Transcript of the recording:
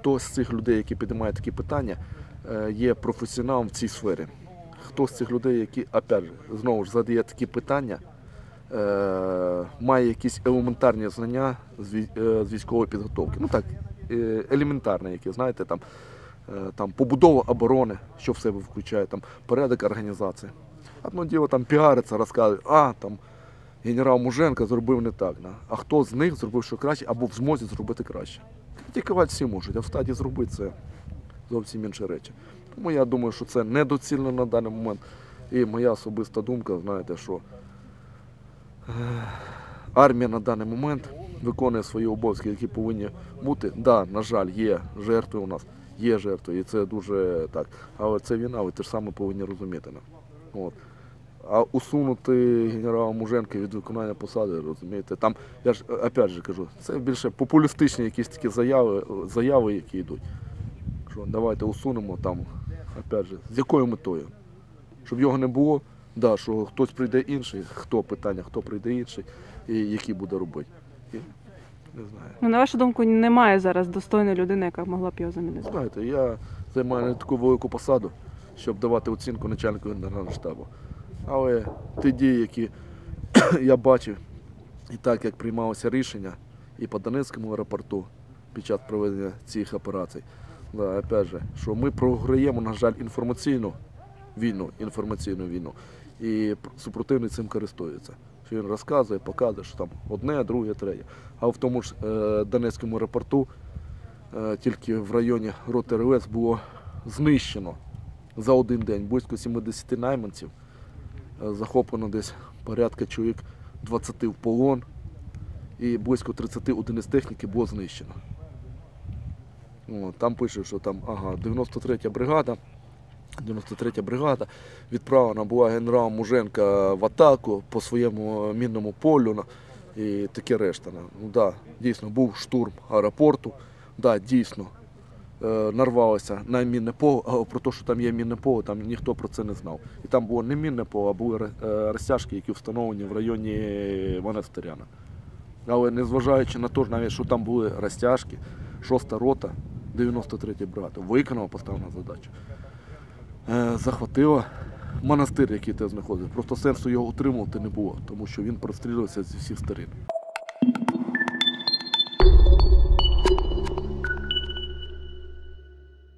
хто з цих людей, які піднімають такі питання, е, є професіоналом в цій сфері. Хто з цих людей, які, опять знову ж задає такі питання, е, має якісь елементарні знання з е, військової підготовки. Ну так, елементарні, які, знаєте, там, там побудова оборони, що в себе включає, там порядок організації. Одно діло там піариться, розказує, а там генерал Муженко зробив не так. А хто з них зробив що краще або в змозі зробити краще? Критикувати всі можуть, а в стаді зробити це зовсім інші речі. Тому я думаю, що це недоцільно на даний момент. І моя особиста думка, знаєте, що е, армія на даний момент виконує свої обов'язки, які повинні бути. Да, на жаль, є жертви у нас, є жертви, і це дуже так. Але це війна, ви теж саме повинні розуміти. От. А усунути генерала Муженка від виконання посади, розумієте, там, я ж опять же кажу, це більше популістичні якісь такі заяви, заяви, які йдуть. Що давайте усунемо там, опять же, з якою метою? Щоб його не було, да, що хтось прийде інший, хто питання, хто прийде інший, і який буде робити. І, не знаю. Ну, на вашу думку, немає зараз достойної людини, яка могла б його замінити. Знаєте, я займаю не таку велику посаду, щоб давати оцінку начальнику генерального штабу. Але ті дії, які я бачив, і так як приймалося рішення і по Донецькому аеропорту під час проведення цих операцій, да, опять же, що ми програємо, на жаль, інформаційну війну, інформаційну війну. І супротивник цим користується. Він розказує, показує, що там одне, друге, третє. А в тому ж е, Донецькому аеропорту Е, тільки в районі роти РЛС було знищено за один день близько 70 найманців. Е, Захоплено десь порядка чоловік 20 в полон і близько 30 одиниць техніки було знищено. Там пише, що там ага, 93 бригада. 93 бригада відправлена була генералом Муженка в атаку по своєму мінному полю і таке решта. Ну да, дійсно був штурм аеропорту. Да, дійсно е, нарвалося на мінне поле, про те, що там є мінне поле, там ніхто про це не знав. І там було не мінне поле, а були е, розтяжки, які встановлені в районі Монастиряна. Але незважаючи на те, навіть що там були розтяжки, шоста рота 93-й бригада виконала поставлену задачу. Е, захватила монастир, який там знаходиться. Просто сенсу його утримувати не було, тому що він прострілювався зі всіх сторін.